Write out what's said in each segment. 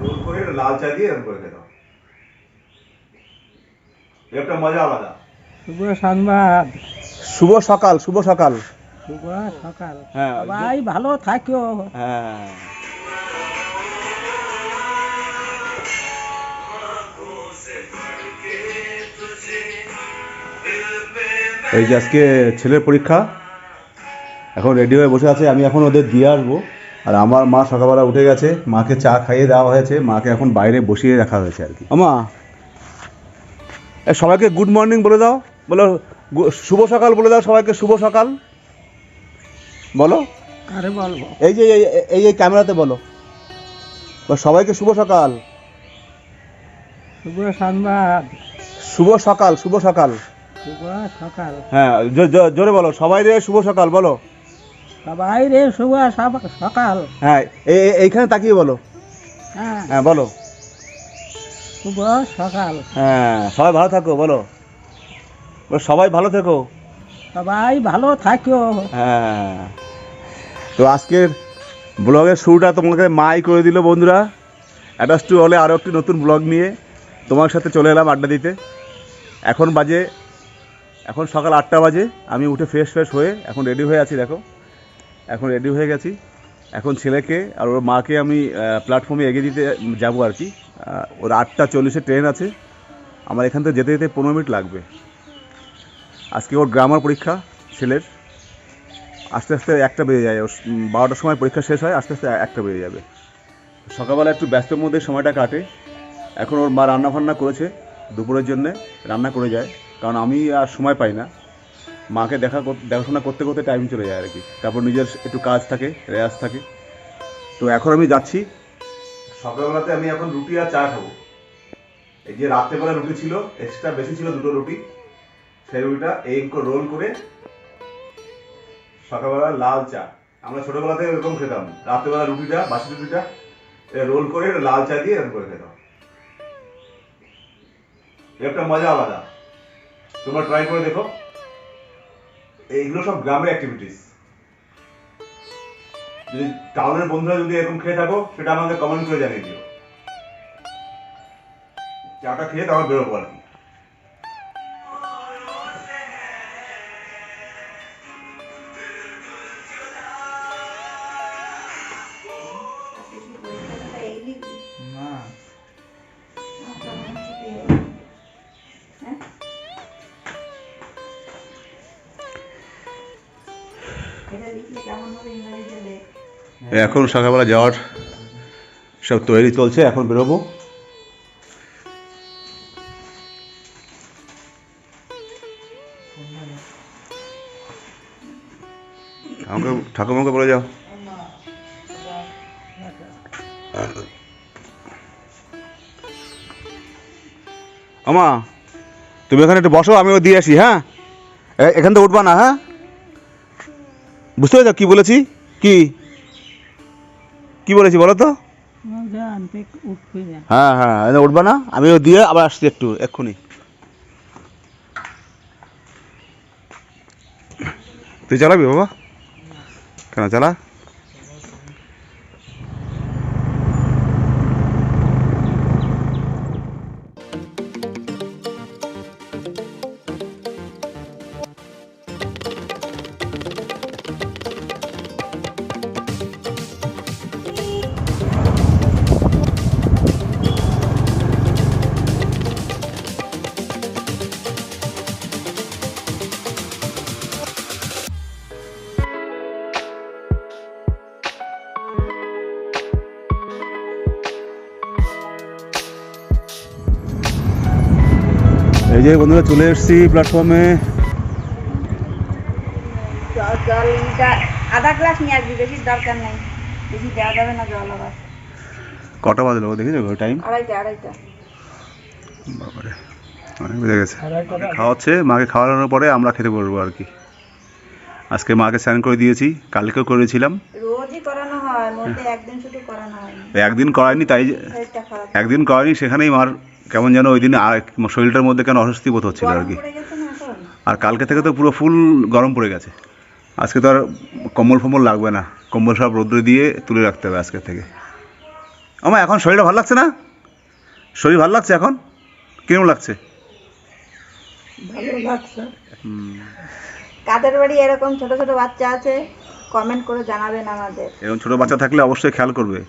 Role করে লাল চা দিয়ে এরকম করে খেতাম একটা মজা আলাদা। শুভ সংবাদ। শুভ সকাল শুভ সকাল। শুভ সকাল। হ্যাঁ, সবাই ভালো থাকিও হ্যাঁ। এই যে আজকে ছেলের পরীক্ষা এখন রেডি হয়ে বসে আছে আমি এখন ওদের দিয়ে আসব। আর আমার মা সকালবেলা উঠে গেছে মাকে চা খাইয়ে দেওয়া হয়েছে মাকে এখন বাইরে বসিয়ে রাখা হয়েছে আর কি। আমা এ, সবাইকে গুড মর্নিং বলে দাও বলো শুভ সকাল বলে দাও সবাইকে শুভ সকাল। বলো। আরে বলব? এই যে এই- এই- ক্যামেরাতে বলো। সবাইকে শুভ সকাল। শুভ সংবাদ। শুভ সকাল শুভ সকাল। শুভ সকাল। হ্যাঁ জোরে বলো সবাই রে শুভ সকাল বলো। সবাই রে শুভ সকাল। হ্যাঁ এই এই- এইখানে তাকিয়ে বলো। হ্যাঁ। হ্যাঁ বলো। শুভ সকাল। হ্যাঁ সবাই ভালো থাকো বলো। সবাই ভালো থেকো। সবাই ভালো থাকিও হ্যাঁ। তো আজকের ব্লগের শুরুটা তোমাকে মাই করে দিল বন্ধুরা। অ্যাটাচ টু হলে আরও একটি নতুন ব্লগ নিয়ে তোমার সাথে চলে এলাম আড্ডা দিতে। এখন বাজে এখন সকাল আটটা বাজে। আমি উঠে ফ্রেশ ফ্রেশ হয়ে এখন রেডি হয়ে আছি দেখো। এখন রেডি হয়ে গেছি। এখন ছেলেকে আর ওর মাকে আমি প্ল্যাটফর্মে এগিয়ে দিতে যাব আর কি। ওর আটটা চল্লিশে ট্রেন আছে। আমার এখান থেকে যেতে যেতে পনেরো মিনিট লাগবে। আজকে ওর গ্রামার পরীক্ষা ছেলের। আস্তে আস্তে একটা বেজে যায়। ওর বারোটার সময় পরীক্ষা শেষ হয়, আস্তে আস্তে একটা বেজে যাবে। সকালবেলা একটু ব্যস্তের মধ্যে সময়টা কাটে। এখন ওর মা রান্না ফান্না করেছে দুপুরের জন্যে, রান্না করে যায়। কারণ আমি আর সময় পাই না। মাকে দেখা দেখাশোনা করতে করতে টাইম চলে যায় আর কি। তারপর নিজের একটু কাজ থাকে, রেয়াজ থাকে। তো এখন আমি যাচ্ছি। সকালবেলাতে আমি এখন রুটি আর চা খাব। এই যে রাত্রেবেলা রুটি ছিল এক্সট্রা বেশি ছিল দুটো রুটি। সেই রুটিটা এই রোল করে সকালবেলা লাল চা। আমরা ছোটবেলাতে এরকম খেতাম। রাত্রেবেলা রুটিটা, বাসি রুটিটা রোল করে লাল চা দিয়ে এরকম করে খেতাম। একটা মজা আলাদা। তোমরা ট্রাই করে দেখো। এইগুলো সব গ্রামের অ্যাক্টিভিটিস যদি টাউনের বন্ধুরা যদি এরকম খেয়ে থাকো, সেটা আমাদের কমেন্ট করে জানিয়ে দিও। চাটা খেয়ে তারপর বেরোবো আর কি। এখন সকালবেলা যাওয়ার সব তৈরি চলছে, এখন বেরোবো। আমাকে ঠাকুমাকে বলে যাও। আমা, তুমি এখানে একটু বসো আমি ও দিয়ে আসি হ্যাঁ? এখান থেকে উঠবা না হ্যাঁ? বুঝতে পেরেছ কি বলেছি? কি? কি বলেছি বলো তো? না হ্যাঁ হ্যাঁ উঠবে না আমি ও দিয়ে আবার আসছি একটু, এক্ষুনি। তুই চালাবি বাবা? কেন চালা? এই যে বন্ধুরা চলে এসেছি প্ল্যাটফর্মে আধা গ্লাস নিয়ে আসবি বেশি দরকার নাই। বেশি দেওয়া যাবে না জল আবার। কটা বাজলো দেখেছ টাইম আড়াইটা আড়াইটা। বাবারে অনেক বেজে গেছে। খাওয়াচ্ছে মাকে খাওয়ানোর পরে আমরা খেতে বসবো আর কি। আজকে মাকে স্নান করে দিয়েছি কালকেও করেছিলাম। রোজই করানো হয় মধ্যে একদিন শুধু করানো হয় একদিন করায়নি তাই একদিন করায়নি সেখানেই মার কেমন যেন ওই দিন আর শরীরটার মধ্যে কেন অস্বস্তি বোধ হচ্ছিল আর কি। আর কালকে থেকে তো পুরো ফুল গরম পড়ে গেছে। আজকে তো আর কম্বল ফম্বল লাগবে না। কম্বল সব রোদ্রে দিয়ে তুলে রাখতে হবে আজকে থেকে। আমার এখন শরীরটা ভালো লাগছে না? শরীর ভালো লাগছে এখন? কীরকম লাগছে? ভালো লাগছে। কাদের বাড়ি এরকম ছোট ছোট বাচ্চা আছে? কমেন্ট করে জানাবেন আমাদের। এরকম ছোটো বাচ্চা থাকলে অবশ্যই খেয়াল করবে।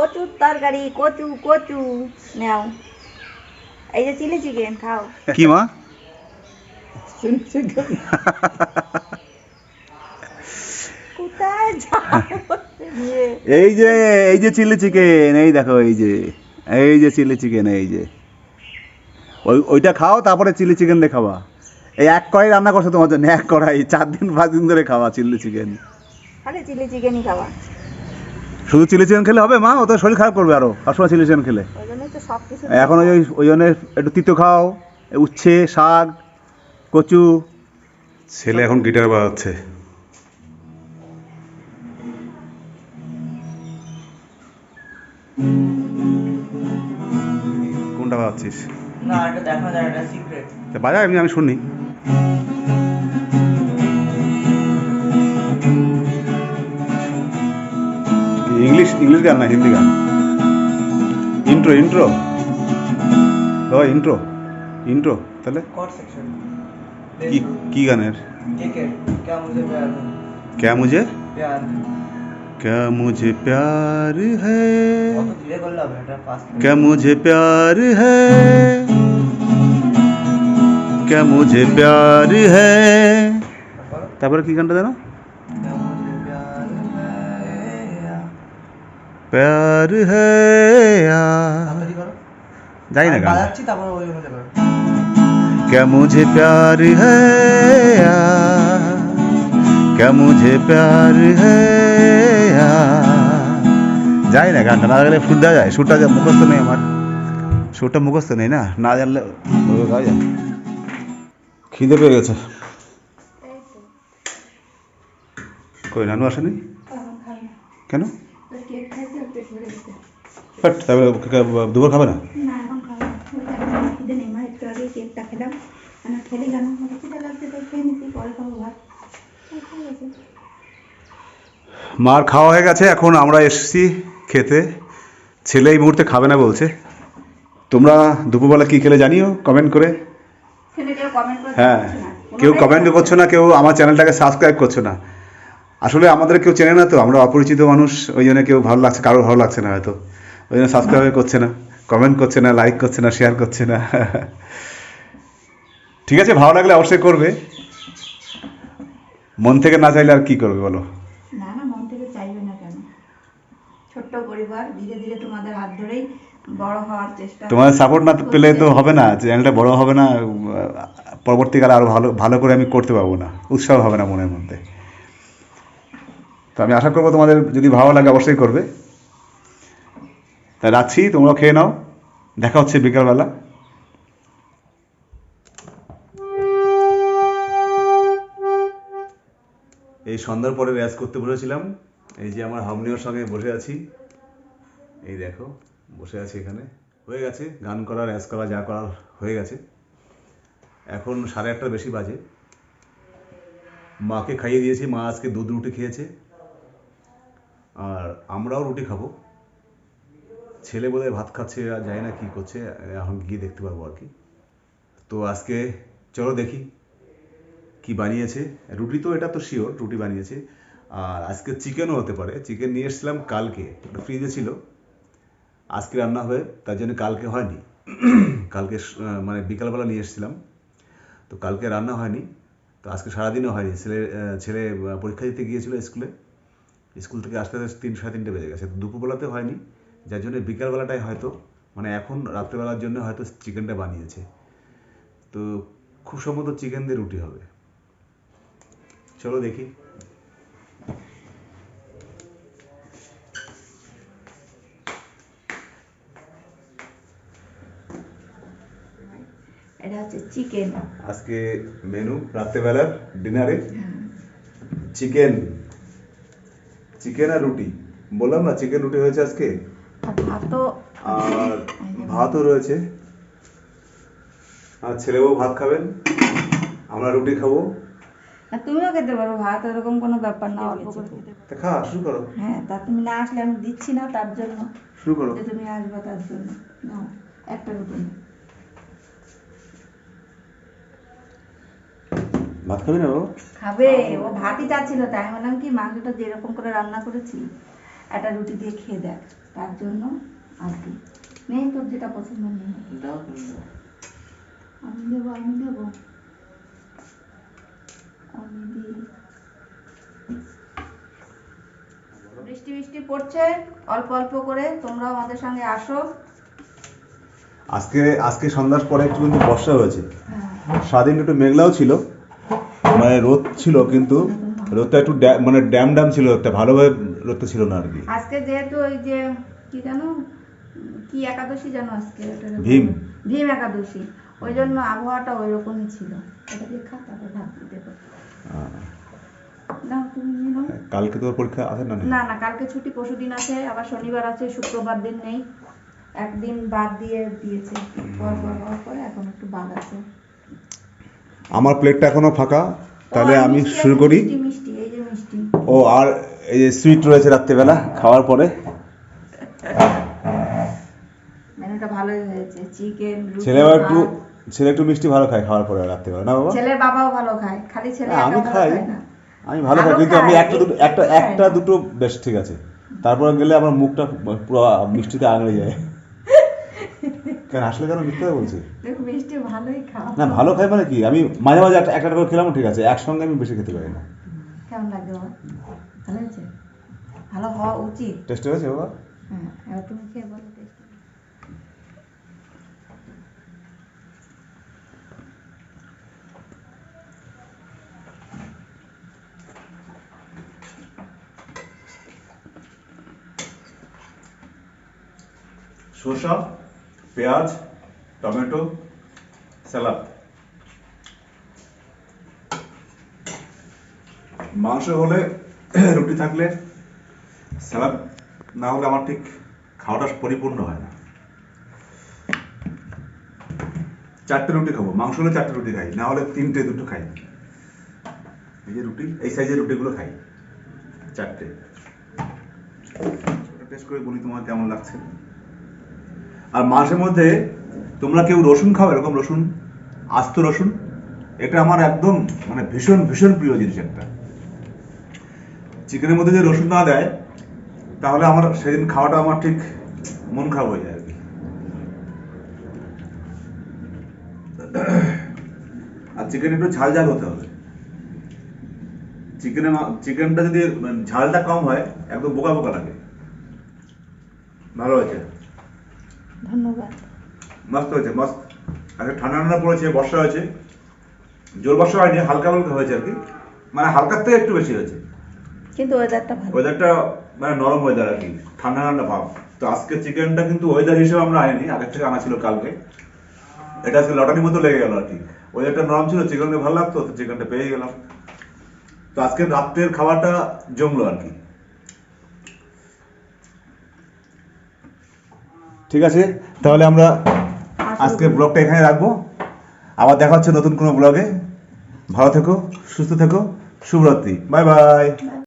কচুর তরকারি কচু কচু। নাও। এই যে চিলি চিকেন খাও। কি মা? এই যে এই যে চিলি চিকেন এই দেখো এই যে। এই যে চিলি চিকেন এই যে। ওই ওইটা খাও তারপরে চিলি চিকেন দিয়ে খাওয়া এই এক কড়াই রান্না করছ তোমার জন্য এক কড়াই। চার দিন পাঁচ দিন ধরে খাওয়া চিলি চিকেন চিলি চিকেনই খাওয়া শুধু চিলি চিকেন খেলে হবে মা? ও তো শরীর খারাপ করবে আরও। সবসময় চিলি চিকেন খেলে। ওই জন্যই তো সব কিছু এখন ওই ওই জন্য একটু তিতো খাও উচ্ছে শাক কচু। ছেলে এখন গিটার বাজাচ্ছে। কোনটা বাজাচ্ছিস? না এটা দেখা যায় এটা সিক্রেট তা বাজা এমনি আমি শুনি ইংলিশ ইংলিশ গান না হিন্দি গান ইন্ট্রো ইন্ট্রো ও ইন্ট্রো ইন্ট্রো তাহলে কট সেকশন কি কি গানের ठीक है क्या मुझे प्यार है क्या मुझे प्यार क्या मुझे प्यार है কত ধীরে করলে হবে এটা ফাস্ট क्या मुझे प्यार है क्या मुझे प्यार है তারপরে কি গানটা জানো প্যার है यार তাড়াতাড়ি করো যাই না আমি গান বাজাচ্ছি তারপর ওই অনুযায়ী করো क्या मुझे प्यार है यार क्या मुझे प्यार है यार যাই না গানটা না গেলে সুর দেওয়া যায় সুরটা যা মুখস্থ নেই আমার সুরটা মুখস্থ নেই না না জানলে ওইভাবে গাওয়া যায় খিদে পেয়ে গেছে কই নানু আসেনি কেন বাট খাবে না? না এখন খাব খিদে নেই মা একটু আগে কেকটা খেলাম। আমি খেলে কেন? আমার খিদে লাগছে তো খেয়ে নিচ্ছি পরে খাব ভাত। ঠিক আছে মার খাওয়া হয়ে গেছে এখন আমরা এসেছি খেতে। ছেলে এই মুহূর্তে খাবে না বলছে। তোমরা দুপুরবেলা কি খেলে জানিও কমেন্ট করে। হ্যাঁ কেউ কমেন্ট করছ না কেউ আমার চ্যানেলটাকে সাবস্ক্রাইব করছ না। আসলে আমাদের কেউ চেনে না তো আমরা অপরিচিত মানুষ ওই জন্য কেউ ভালো লাগছে কারোর ভালো লাগছে না হয়তো। ওই জন্য সাবস্ক্রাইব করছে না কমেন্ট করছে না লাইক করছে না শেয়ার করছে না। ঠিক আছে ভালো লাগলে অবশ্যই করবে। মন থেকে না চাইলে আর কি করবে বলো? না না মন থেকে চাইবে না কেন? ছোট্ট পরিবার ধীরে ধীরে তোমাদের হাত ধরেই বড় হওয়ার চেষ্টা তোমার সাপোর্ট না পেলে তো হবে। না চ্যানেলটা বড় হবে না পরবর্তীকালে আরও ভালো ভালো করে আমি করতে পারব না উৎসাহ হবে না মনের মধ্যে। তো আমি আশা করব তোমাদের যদি ভালো লাগে অবশ্যই করবে। তাই রাখছি, তোমরাও খেয়ে নাও। দেখা হচ্ছে বিকালবেলা। এই সন্ধ্যার পরে রেয়াজ করতে বসেছিলাম। এই যে আমার হামনিওর সঙ্গে বসে আছি। এই দেখো, বসে আছি এখানে। হয়ে গেছে, গান করা, রেয়াজ করা, যা করার হয়ে গেছে। এখন সাড়ে আটটার বেশি বাজে। মাকে খাইয়ে দিয়েছি, মা আজকে দুধ রুটি খেয়েছে। আর আমরাও রুটি খাব। ছেলে বোধহয় ভাত খাচ্ছে আর যায় না কি করছে, এখন গিয়ে দেখতে পারব আর কি। তো আজকে চলো দেখি কি বানিয়েছে। রুটি তো এটা তো শিওর রুটি বানিয়েছে। আর আজকে চিকেনও হতে পারে। চিকেন নিয়ে এসেছিলাম কালকে ফ্রিজে ছিল। আজকে রান্না হবে, তার জন্য কালকে হয়নি। কালকে মানে বিকালবেলা নিয়ে এসেছিলাম। তো কালকে রান্না হয়নি। তো আজকে সারাদিনও হয়নি। ছেলে ছেলে পরীক্ষা দিতে গিয়েছিল স্কুলে। স্কুল থেকে আসতে আসতে তিন সাড়ে তিনটে বেজে গেছে। দুপুরবেলাতে হয়নি যার জন্য বিকালবেলাটাই হয়তো মানে এখন রাত্রেবেলার জন্য হয়তো চিকেনটা বানিয়েছে। তো খুব সম্ভবত চিকেন দিয়ে রুটি হবে। চলো দেখি। এটা হচ্ছে চিকেন। আজকে মেনু রাত্রেবেলার ডিনারে চিকেন। চিকেন আর রুটি। বললাম না চিকেন রুটি হয়েছে আজকে? আর ভাতও রয়েছে। আর ছেলেও ভাত খাবেন। আমরা রুটি খাব। তুমিও খেতে পারো ভাত এরকম কোনো ব্যাপার না অল্প করে খেতে পারো। তা খা শুরু করো। হ্যাঁ তা তুমি না আসলে আমি দিচ্ছি না তার জন্য। শুরু করো। তুমি আসবে তার জন্য। একটা রুটি ভাত খাবি না বাবা খাবে ও ভাতই চাচ্ছিল তাই আমি বললাম কি মাংসটা যেরকম করে রান্না করেছি একটা রুটি দিয়ে খেয়ে দেখ তার জন্য আর কি। নেই তোর যেটা পছন্দ নেই দাও তুমি দাও। আমি দেবো আমি দেবো। আমি দিই। বৃষ্টি বৃষ্টি পড়ছে অল্প অল্প করে তোমরাও আমাদের সঙ্গে আসো। আজকে আজকে সন্ধ্যার পরে একটু কিন্তু বর্ষা হয়েছে। হ্যাঁ। সারাদিন একটু মেঘলাও ছিল। মানে রোদ ছিল কিন্তু রোদটা একটু মানে ড্যাম ড্যাম ছিল একটা ভালোভাবে রোদটা ছিল না আর কি। আজকে যেহেতু ওই যে কি জানো? কি একাদশী জানো আজকে? ভীম। ভীম একাদশী। ওই জন্য আবহাওয়াটা ওই রকমই ছিল। এটা দিয়ে খা তারপর ভাত দিতে পারো নাও তুমি নিয়ে নাও। কালকে তোর পরীক্ষা আছে না না না কালকে ছুটি পরশু দিন আছে আবার শনিবার আছে শুক্রবার দিন নেই। একদিন বাদ দিয়ে দিয়েছে। পর পর পর এখন একটু বাদ আছে। আমার প্লেটটা এখনও ফাঁকা। তাহলে আমি শুরু করি। ও আর এই যে সুইট রয়েছে রাত্রেবেলা খাওয়ার পরে। ছেলে একটু ছেলে একটু মিষ্টি ভালো খায় খাওয়ার পরে রাত্রেবেলা না বাবা? ছেলের বাবাও ভালো খায় খালি ছেলে আমি খাই। আমি ভালো খাই কিন্তু আমি একটা দুটো একটা একটা দুটো বেশ ঠিক আছে। তারপরে গেলে আমার মুখটা পুরো মিষ্টিতে আঙড়ে যায়। কেন আসলে কেন মিথ্যে কথা বলছি দেখো মিষ্টি ভালোই খাও। না ভালো খাই মানে কি? আমি মাঝে মাঝে একটা একটা করে খেলাম ঠিক আছে একসঙ্গে আমি বেশি খেতে পারি না। কেমন লাগে ভালো হয়েছে? ভালো হওয়া উচিত। টেস্ট হয়েছে বাবা? হ্যাঁ এবার তুমি খেয়ে বলো। শসা পেঁয়াজ, টমেটো, স্যালাড। মাংস হলে রুটি থাকলে স্যালাড, না হলে আমার ঠিক খাওয়াটা পরিপূর্ণ হয় না। চারটে রুটি খাব। মাংস হলে চারটে রুটি খাই, না হলে তিনটে, দুটো খাই। এই যে রুটি, এই সাইজের রুটিগুলো খাই, চারটে। টেস্ট করে বলি তোমার কেমন লাগছে। আর মাংসের মধ্যে তোমরা কেউ রসুন খাও, এরকম রসুন, আস্ত রসুন, এটা আমার একদম মানে ভীষণ ভীষণ প্রিয় জিনিস একটা। চিকেনের মধ্যে যে রসুন না দেয়, তাহলে আমার সেদিন খাওয়াটা আমার ঠিক মন খারাপ হয়ে যায় আর কি। আর চিকেন একটু ঝাল ঝাল হতে হবে। চিকেনে চিকেনটা যদি মানে ঝালটা কম হয়, একদম বোকা বোকা লাগে। ভালো হয়েছে। ধন্যবাদ। মস্ত হয়েছে মস্ত। আজকে ঠান্ডা ঠান্ডা পড়েছে বর্ষা হয়েছে। জোর বর্ষা হয়নি হালকা হালকা হয়েছে আর কি। মানে হালকার থেকে একটু বেশি হয়েছে। কিন্তু ওয়েদারটা ভালো। ওয়েদারটা মানে নরম ওয়েদার আর কি ঠান্ডা ঠান্ডা ভাব। তো আজকে চিকেনটা কিন্তু ওয়েদার হিসেবে আমরা আনিনি আগের থেকে আনা ছিল কালকে। এটা আজকে লটারির মতো লেগে গেল আর কি। ওয়েদারটা নরম ছিল চিকেনটা ভালো লাগতো তো চিকেনটা পেয়ে গেলাম। তো আজকে রাত্রের খাবারটা জমলো আর কি। ঠিক আছে? তাহলে আমরা আজকে ব্লগটা এখানে রাখব। আবার দেখা হচ্ছে নতুন কোনো ব্লগে ভালো থেকো সুস্থ থেকো শুভরাত্রি। বাই। বাই।